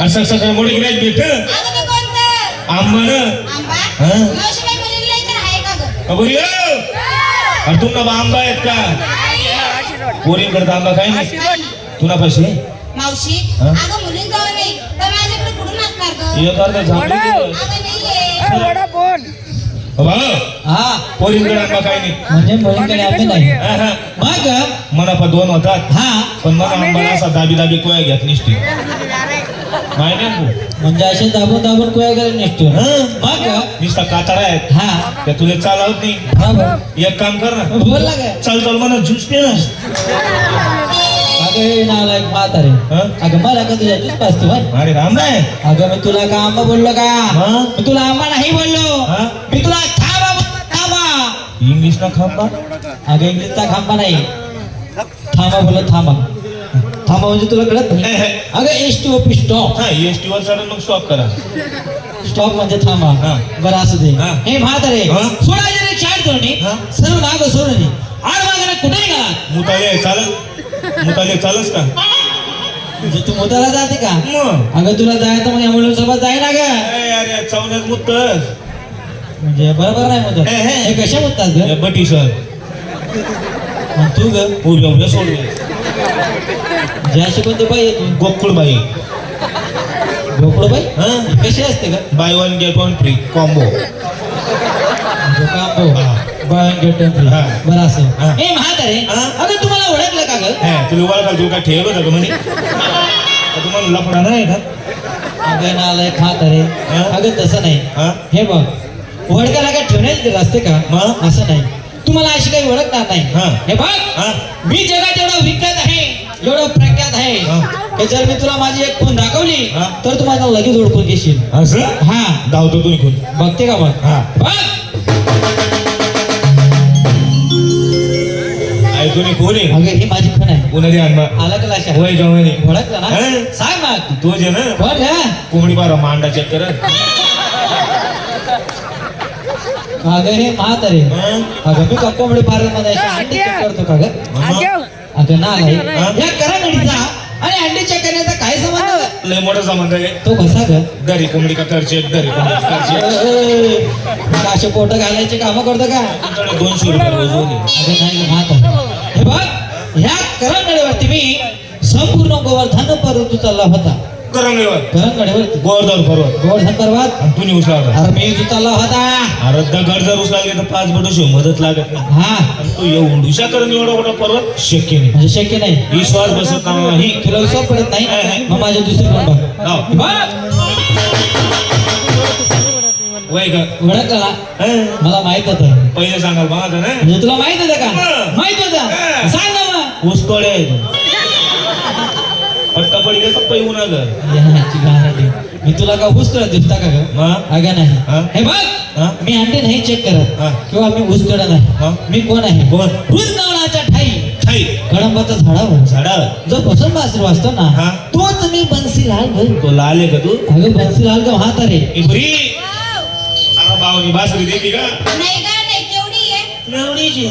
असं सगळं मोठी गिरायक भेट आंबा ना आंबा हा? मावशीबाई मुलीला विचार आहे का गं अबरी अरे तुमना बा आंबा आहेत का पोरींकडे तर आंबा काय नाही तुला पैसे मावशी हा? नाही तर माझ्याकडे कुठून असणार गं हा पोरींकडे आंबा काय नाही म्हणजे मुलींकडे आम्ही नाही हा, हा. मग मना पण दोन होतात हा पण मला आंबा असा दाबी दाबी कोया घेत तू म्हणजे असे दाबून दाबून कोया गेले निसता आहेत हा. त्या तुला चालवत नाही. एक काम कर ना. बोलला काय चल चल म्हणा ज्यूस पे ना. अगं हे नालायक म्हातारे. हा? अगं मला का तुझ्या तूच पाचतो भाई अरे राम नाही. अगं मी तुला का आंबा बोललो का? हा? मी तुला आंबा नाही बोललो. हा? मी तुला थांबा बोललो थांबा. इंग्लिश ना खांबा अगं इंग्लिशचा खांबा नाही. थांबा बोललो थांबा. थांबा म्हणजे तुला कळत नाही. अगं एस टी ओपी स्टॉप. हा एस टी वर चढून मग स्टॉप करा. स्टॉप म्हणजे थांबा. बरं असू दे. हा. म्हातारे? सोडायचे रे. चार दोन्ही? सर्व नाग सोडून आड मागणं कुठे निघाला मुताले चालत मुताले चालच का? म्हणजे तू मोताला जाते का? अगं तुला जायचं मग एम्ब्युलन्स सोबत जाय ना ग. अरे अरे चवण्यात मुतस म्हणजे बरोबर नाही मोत हे, कशा मुततात ग? बटी सर. तू ग. पूर्व आपल्या सोडले ज्या कोणते बाई गोकुळबाई. भोपळो बाई हा. कशी असते का? Buy one get one free combo काम हो. हा. बरं गेट हा. बरं असं. हा. म्हातारे? अगं तुम्हाला ओळखलं का ग? हे तुला ओळखाल तुला काय ठेवलं होतं का म्हणे? का तुम्हाला लफडा नाही का? अगं नालाय म्हातारे? अगं तसं नाही. हा. बघ ओळखायला काय ठेवण्याचे रस्ते का? मग? असं नाही. तुम्हाला अशी काही ओळखणार नाही. हा. हे बघ मी जगात एवढं आहे एवढं प्रख्यात आहे. हा. की जर मी तुला माझी एक खून दाखवली. तर तू माझा लगेच ओळखून घेशील. असं? हा. धावतो तुम्ही खून. बघते का बघ. हा तुम्ही कोण आहे? अगं ही माझी खून आहे. आला का ओळखलं ना. सांग तो जे ना? हा कोंबडी बारा मांडा चेक करत अगं हे म्हातारे हं? अगं मी का कोंबडी पार्लरमध्ये check करतो का ग? अगं ना नाही हा? या करंगडीचा आणि अंडी चेक करण्याचा काय संबंध? ग? लय मोठा संबंध आहे. तो कसा ग? दरी कोंबडी का करचे दरी कोंबडी का करचे असे पोट घालायचे काम करतो का? तुमच्याकडे दोनशे रुपये रोज होते अगं नाही ग, म्हातारे हे. बघ ह्या करंगडीवरती मी संपूर्ण गोवर्धन पर्वत चालला होता. करंगळीवर. करंगडीवरती गोरदार पर्वत. गोवर्धन पर्वत. आणि तुम्ही उचला अरे मी होता. अरे दगड जर उचलाल तर पाच बटोशी मदत लागत नाही. हा. आणि तू एवढं उशा करून एवढा पर्वत शक्य नाही. म्हणजे शक्य नाही. विश्वास बसत नाही. तुला विश्वास पडत नाही. मग माझ्या दुसरी कोण बघ लाव. वय का? ओळखलं हं? मला माहीत होतं. पहिले सांगाल बघा ना म्हणजे तुला माहीत होतं का? हं. माहीत होतं. हं. सांग ना मग. आहे तू पडले तर पै उन्हा घर याची गारंटी. मी तुला का ऊस दिसता का ग? मग अगं? नाही. हे? बघ? मी अंडे नाही चेक करत. किंवा मी ऊस तोडत नाही. हं? मी कोण आहे? कोण? वृंदावनाच्या ठाई. छाई कळंबाच्या झाडावर. झाडावर. जो बसून बासरी वाजतो ना हा. तोच मी बन्सीलाल ग. तो लाल आहे का तू? अगं बन्सीलाल इबरी. वाव. अरे बावनी बासरी देते का? नाही का नाही केवढी आहे? एवढीची